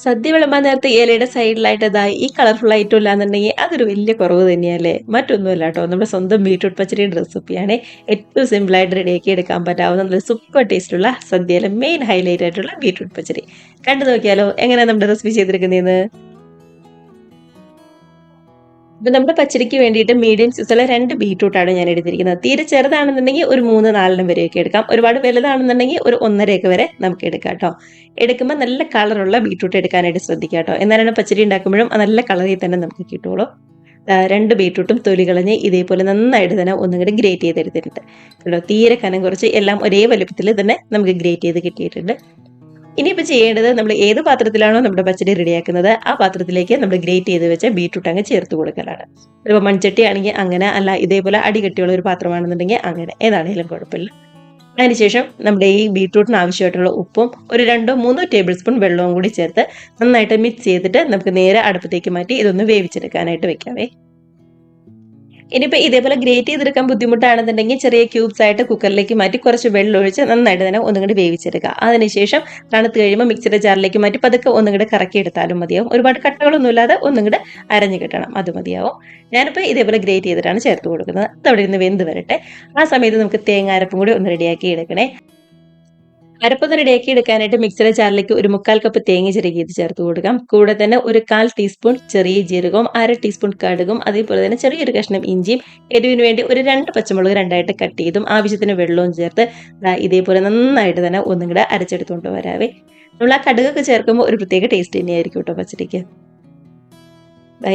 സദ്യ വിളമ്പാൻ നേരത്തെ ഇലയുടെ സൈഡിലായിട്ട് ഇതായി ഈ കളർഫുൾ ഐറ്റം ഇല്ലാന്നുണ്ടെങ്കിൽ അതൊരു വലിയ കുറവ് തന്നെയല്ലേ? മറ്റൊന്നുമല്ല കേട്ടോ നമ്മുടെ സ്വന്തം ബീട്രൂട്ട് പച്ചടിയുടെ റെസിപ്പിയാണ് ഏറ്റവും സിമ്പിളായിട്ട് റെഡിയാക്കി എടുക്കാൻ പറ്റാവുന്ന നല്ല സൂപ്പർ ടേസ്റ്റുള്ള സദ്യയിലെ മെയിൻ ഹൈലൈറ്റ് ആയിട്ടുള്ള ബീറ്റ്റൂട്ട് പച്ചരി കണ്ടു നോക്കിയാലോ എങ്ങനെയാണ് നമ്മുടെ റെസിപ്പി ചെയ്തിരിക്കുന്നതെന്ന് ഇപ്പം നമ്മുടെ പച്ചരിക്ക് വേണ്ടിയിട്ട് മീഡിയം സൈസുള്ള രണ്ട് ബീട്രൂട്ടാണ് ഞാൻ എടുത്തിരിക്കുന്നത്. തീരെ ചെറുതാണെന്നുണ്ടെങ്കിൽ ഒരു മൂന്ന് നാലെണ്ണം വരെയൊക്കെ എടുക്കാം. ഒരുപാട് വലുതാണെന്നുണ്ടെങ്കിൽ ഒരു ഒന്നരയൊക്കെ വരെ നമുക്ക് എടുക്കാം കേട്ടോ എടുക്കുമ്പോൾ നല്ല കളറുള്ള ബീട്രൂട്ട് എടുക്കാനായിട്ട് ശ്രദ്ധിക്കുക കേട്ടോ എന്നാലാണ് പച്ചരി ഉണ്ടാക്കുമ്പോഴും നല്ല കളറിൽ തന്നെ നമുക്ക് കിട്ടുള്ളൂ. രണ്ട് ബീട്രൂട്ടും തൊലി കളഞ്ഞ് ഇതേപോലെ നന്നായിട്ട് തന്നെ ഒന്നും കൂടി ഗ്രേറ്റ് ചെയ്തെടുത്തിട്ടുണ്ട്. കേട്ടോ തീരെ കനം കുറച്ച് എല്ലാം ഒരേ വലുപ്പത്തിൽ തന്നെ നമുക്ക് ഗ്രേറ്റ് ചെയ്ത് കിട്ടിയിട്ടുണ്ട്. ഇനിയിപ്പോൾ ചെയ്യേണ്ടത് നമ്മൾ ഏത് പാത്രത്തിലാണോ നമ്മുടെ പച്ചടി റെഡിയാക്കുന്നത് ആ പാത്രത്തിലേക്ക് നമ്മൾ ഗ്രേറ്റ് ചെയ്ത് വെച്ച ബീട്രൂട്ട് അങ്ങ് ചേർത്ത് കൊടുക്കലാണ്. ഇപ്പോൾ മൺചട്ടി ആണെങ്കിൽ അങ്ങനെ അല്ല ഇതേപോലെ അടികട്ടിയുള്ള ഒരു പാത്രമാണെന്നുണ്ടെങ്കിൽ അങ്ങനെ ഏതാണെങ്കിലും കുഴപ്പമില്ല. അതിനുശേഷം നമ്മുടെ ഈ ബീട്രൂട്ടിന് ആവശ്യമായിട്ടുള്ള ഉപ്പും ഒരു രണ്ടോ മൂന്നോ ടേബിൾ സ്പൂൺ വെള്ളവും കൂടി ചേർത്ത് നന്നായിട്ട് മിക്സ് ചെയ്തിട്ട് നമുക്ക് നേരെ അടുപ്പത്തേക്ക് മാറ്റി ഇതൊന്ന് വേവിച്ചെടുക്കാനായിട്ട് വെക്കാവേ. ഇനിയിപ്പോൾ ഇതേപോലെ ഗ്രേറ്റ് ചെയ്തെടുക്കാൻ ബുദ്ധിമുട്ടാണെന്നുണ്ടെങ്കിൽ ചെറിയ ക്യൂബ്സ് ആയിട്ട് കുക്കറിലേക്ക് മാറ്റി കുറച്ച് വെള്ളം ഒഴിച്ച് നന്നായിട്ട് തന്നെ ഒന്നും കൂടി വേവിച്ചെടുക്കുക. അതിനുശേഷം തണുത്ത് കഴിയുമ്പോൾ മിക്സിയുടെ ജാറിലേക്ക് മാറ്റി പതുക്കെ ഒന്നും കൂടി കറക്കി എടുത്താലും മതിയാവും. ഒരുപാട് കട്ടകളൊന്നുമില്ലാതെ ഒന്നും കൂടി അരഞ്ഞു കിട്ടണം അത് മതിയാവും. ഞാനിപ്പോൾ ഇതേപോലെ ഗ്രേറ്റ് ചെയ്തിട്ടാണ് ചേർത്ത് കൊടുക്കുന്നത്. അതവിടെ നിന്ന് വെന്ത് വരട്ടെ. ആ സമയത്ത് നമുക്ക് തേങ്ങാരപ്പും കൂടി ഒന്ന് റെഡിയാക്കി എടുക്കണേ. അരപ്പൊന്ന് റെഡിയാക്കി എടുക്കാനായിട്ട് മിക്സിയുടെ ചാറിലേക്ക് ഒരു മുക്കാൽ കപ്പ് തേങ്ങ ചിരകിയത് ചേർത്ത് കൊടുക്കാം. കൂടെ തന്നെ ഒരു കാൽ ടീസ്പൂൺ ചെറിയ ജീരകവും അര ടീസ്പൂൺ കടുകും അതേപോലെ തന്നെ ചെറിയൊരു കഷ്ണം ഇഞ്ചിയും എരിവിന് വേണ്ടി ഒരു രണ്ട് പച്ചമുളക് രണ്ടായിട്ട് കട്ട് ചെയ്തും ആവശ്യത്തിന് വെള്ളവും ചേർത്ത് ഇതേപോലെ നന്നായിട്ട് തന്നെ ഒന്നും കൂടെ അരച്ചെടുത്തുകൊണ്ട് വരാവേ. നമ്മൾ ആ കടുകൊക്കെ ചേർക്കുമ്പോൾ ഒരു പ്രത്യേക ടേസ്റ്റ് തന്നെയായിരിക്കും കേട്ടോ പച്ചടിക്ക്.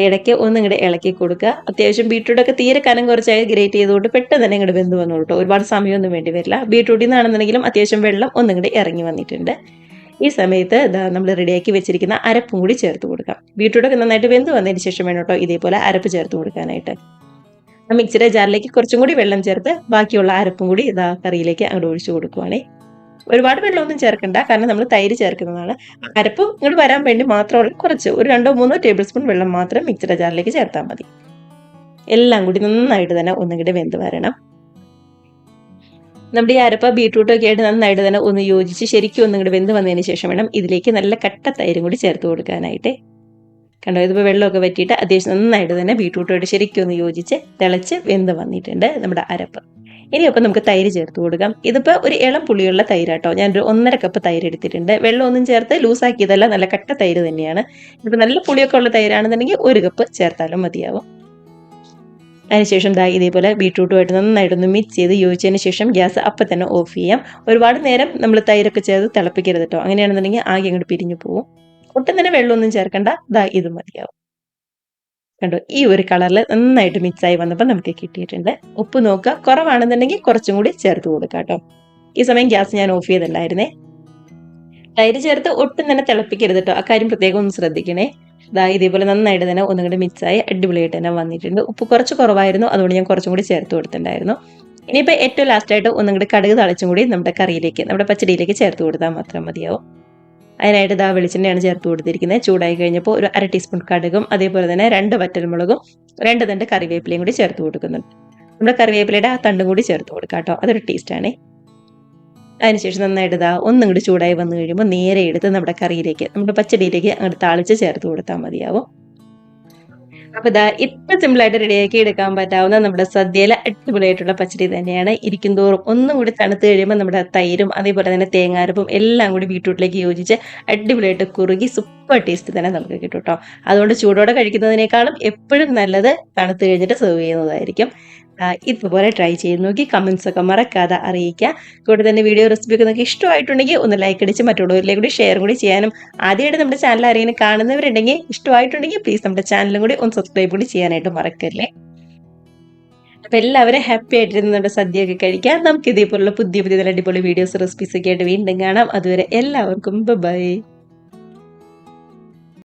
ഇടയ്ക്ക് ഒന്ന് ഇങ്ങോട്ട് ഇളക്കി കൊടുക്കുക. അത്യാവശ്യം ബീട്രൂട്ടൊക്കെ തീരെ കനം കുറച്ചായി ഗ്രേറ്റ് ചെയ്തുകൊണ്ട് പെട്ടെന്ന് തന്നെ ഇങ്ങോട്ട് വെന്ത് വന്നു കേട്ടോ ഒരുപാട് സമയമൊന്നും വേണ്ടി വരില്ല. ബീട്രൂട്ടിൽ നിന്നാണെന്നുണ്ടെങ്കിലും അത്യാവശ്യം വെള്ളം ഒന്നും ഇങ്ങോട്ട് ഇറങ്ങി വന്നിട്ടുണ്ട്. ഈ സമയത്ത് നമ്മൾ റെഡിയാക്കി വെച്ചിരിക്കുന്ന അരപ്പും കൂടി ചേർത്ത് കൊടുക്കാം. ബീട്രൂട്ടൊക്കെ നന്നായിട്ട് വെന്ത് വന്നതിന് ശേഷം വേണം കേട്ടോ ഇതേപോലെ അരപ്പ് ചേർത്ത് കൊടുക്കാനായിട്ട്. മിക്സിയുടെ ജാറിലേക്ക് കുറച്ചും കൂടി വെള്ളം ചേർത്ത് ബാക്കിയുള്ള അരപ്പും കൂടി ഇതാ കറിയിലേക്ക് അങ്ങോട്ട് ഒഴിച്ചു കൊടുക്കുവാണേ. ഒരുപാട് വെള്ളമൊന്നും ചേർക്കണ്ട. കാരണം നമ്മൾ തൈര് ചേർക്കുന്നതാണ്. അരപ്പ് ഇങ്ങോട്ട് വരാൻ വേണ്ടി മാത്രമുള്ള കുറച്ച് ഒരു രണ്ടോ മൂന്നോ ടേബിൾ സ്പൂൺ വെള്ളം മാത്രം മിക്സിയുടെ ജാറിലേക്ക് ചേർത്താൽ മതി. എല്ലാം കൂടി നന്നായിട്ട് തന്നെ ഒന്നുകൂടി വെന്ത് വരണം. നമ്മുടെ ഈ അരപ്പ ബീട്രൂട്ടൊക്കെ ആയിട്ട് നന്നായിട്ട് തന്നെ ഒന്ന് യോജിച്ച് ശരിക്കും ഒന്നും കൂടി വെന്ത് വന്നതിന് ശേഷം വേണം ഇതിലേക്ക് നല്ല കട്ട തൈരും കൂടി ചേർത്ത് കൊടുക്കാനായിട്ട്. കണ്ടോ ഇതിപ്പോൾ വെള്ളമൊക്കെ വറ്റിയിട്ട് അത്യാവശ്യം നന്നായിട്ട് തന്നെ ബീട്രൂട്ടോട് ശരിക്കും ഒന്ന് യോജിച്ച് തിളച്ച് വെന്ത് വന്നിട്ടുണ്ട് നമ്മുടെ അരപ്പ്. ഇനിയൊപ്പം നമുക്ക് തൈര് ചേർത്ത് കൊടുക്കാം. ഇതിപ്പോൾ ഒരു ഇളം പുളിയുള്ള തൈരാട്ടോ. ഞാനൊരു ഒന്നര കപ്പ് തൈര് എടുത്തിട്ടുണ്ട്. വെള്ളമൊന്നും ചേർത്ത് ലൂസാക്കിയതല്ല നല്ല കട്ട തൈര് തന്നെയാണ്. ഇപ്പം നല്ല പുളിയൊക്കെ ഉള്ള തൈരാണെന്നുണ്ടെങ്കിൽ ഒരു കപ്പ് ചേർത്താലും മതിയാവും. അതിനുശേഷം ദാ ഇതേപോലെ ബീട്രൂട്ടുമായിട്ട് നന്നായിട്ടൊന്ന് മിക്സ് ചെയ്ത് യോജിച്ചതിന് ശേഷം ഗ്യാസ് അപ്പം തന്നെ ഓഫ് ചെയ്യാം. ഒരുപാട് നേരം നമ്മൾ തൈരൊക്കെ ചേർത്ത് തിളപ്പിക്കരുത് കേട്ടോ. അങ്ങനെയാണെന്നുണ്ടെങ്കിൽ ആകെ അങ്ങോട്ട് പിരിഞ്ഞു പോകും ഒട്ടും തന്നെ വെള്ളമൊന്നും ചേർക്കണ്ട. ദാ ഇത് മതിയാവും. കണ്ടോ ഈ ഒരു കളറിൽ നന്നായിട്ട് മിക്സായി വന്നപ്പോൾ നമുക്ക് കിട്ടിയിട്ടുണ്ട്. ഉപ്പ് നോക്കുക. കുറവാണെന്നുണ്ടെങ്കിൽ കുറച്ചും കൂടി ചേർത്ത് കൊടുക്കാം കേട്ടോ. ഈ സമയം ഗ്യാസ് ഞാൻ ഓഫ് ചെയ്തിട്ടുണ്ടായിരുന്നേ. തൈര് ചേർത്ത് ഒട്ടും തന്നെ തിളപ്പിക്കരുത് കേട്ടോ. അക്കാര്യം പ്രത്യേകം ഒന്ന് ശ്രദ്ധിക്കണേ. ഇതാ ഇതേപോലെ നന്നായിട്ട് തന്നെ ഒന്നും കൂടി മിക്സായി അടിപൊളിയായിട്ട് തന്നെ വന്നിട്ടുണ്ട്. ഉപ്പ് കുറച്ച് കുറവായിരുന്നു. അതുകൊണ്ട് ഞാൻ കുറച്ചും കൂടി ചേർത്ത് കൊടുത്തിട്ടുണ്ടായിരുന്നു. ഇനിയിപ്പോൾ ഏറ്റവും ലാസ്റ്റായിട്ട് ഒന്നും കൂടി കടുക് തളിച്ചും കൂടി നമ്മുടെ കറിയിലേക്ക് നമ്മുടെ പച്ചടിയിലേക്ക് ചേർത്ത് കൊടുത്താൽ മാത്രം മതിയാവും. അതിനായിട്ട് ഇതാ വെളിച്ചെണ്ണയാണ് ചേർത്ത് കൊടുത്തിരിക്കുന്നത്. ചൂടായി കഴിഞ്ഞപ്പോൾ ഒരു അര ടീസ്പൂൺ കടുകും അതേപോലെ തന്നെ രണ്ട് വറ്റൽമുളകും രണ്ട് തണ്ട് കറിവേപ്പിലയും കൂടി ചേർത്ത് കൊടുക്കുന്നുണ്ട്. നമ്മുടെ കറിവേപ്പിലയുടെ ആ തണ്ടും കൂടി ചേർത്ത് കൊടുക്കാം കേട്ടോ. അതൊരു ടേസ്റ്റാണ് അതിനുശേഷം നന്നായിട്ട് ഇതാ ഒന്നും കൂടി ചൂടായി വന്നു കഴിയുമ്പോൾ നേരെ എടുത്ത് നമ്മുടെ കറിയിലേക്ക് നമ്മുടെ പച്ചടിയിലേക്ക് അങ്ങോട്ട് താളിച്ച് ചേർത്ത് കൊടുത്താൽ മതിയാവും. അപ്പൊ ഇതാ ഇത്ര സിമ്പിൾ ആയിട്ട് റെഡിയാക്കി എടുക്കാൻ പറ്റാവുന്ന നമ്മുടെ സദ്യയിലെ അടിപൊളിയായിട്ടുള്ള പച്ചടി തന്നെയാണ്. ഇരിക്കും തോറും ഒന്നും കൂടി തണുത്ത് കഴിയുമ്പോൾ നമ്മുടെ തൈരും അതേപോലെ തന്നെ തേങ്ങാരപ്പും എല്ലാം കൂടി ബീട്രൂട്ടിലേക്ക് യോജിച്ച് അടിപൊളിയായിട്ട് കുറുകി സൂപ്പർ ടേസ്റ്റ് തന്നെ നമുക്ക് കിട്ടും കേട്ടോ അതുകൊണ്ട് ചൂടോടെ കഴിക്കുന്നതിനേക്കാളും എപ്പോഴും നല്ലത് തണുത്ത് കഴിഞ്ഞിട്ട് സെർവ് ചെയ്യുന്നതായിരിക്കും. ഇതുപോലെ ട്രൈ ചെയ്ത് നോക്കി കമൻസ് ഒക്കെ മറക്കാതെ അറിയിക്കുക. കൂടെ തന്നെ വീഡിയോ റെസിപ്പി ഒക്കെ നിങ്ങൾക്ക് ഇഷ്ടമായിട്ടുണ്ടെങ്കിൽ ഒന്ന് ലൈക്ക് അടിച്ച് മറ്റുള്ളവരിലേക്ക് കൂടി ഷെയർ കൂടി ചെയ്യാനും. ആദ്യമായിട്ട് നമ്മുടെ ചാനൽ ആരെങ്കിലും കാണുന്നവരുണ്ടെങ്കിൽ ഇഷ്ടമായിട്ടുണ്ടെങ്കിൽ പ്ലീസ് നമ്മുടെ ചാനലും കൂടി ഒന്ന് സബ്സ്ക്രൈബ് കൂടി ചെയ്യാനായിട്ട് മറക്കല്ലേ? അപ്പം എല്ലാവരും ഹാപ്പി ആയിട്ടിരുന്ന് നമ്മുടെ ഒക്കെ കഴിക്കാം. നമുക്ക് ഇതേപോലുള്ള പുതിയ പുതിയ അടിപൊളി വീഡിയോസ് റെസിപ്പീസ് ഒക്കെ ആയിട്ട് വീണ്ടും കാണാം. അതുവരെ എല്ലാവർക്കും ബൈ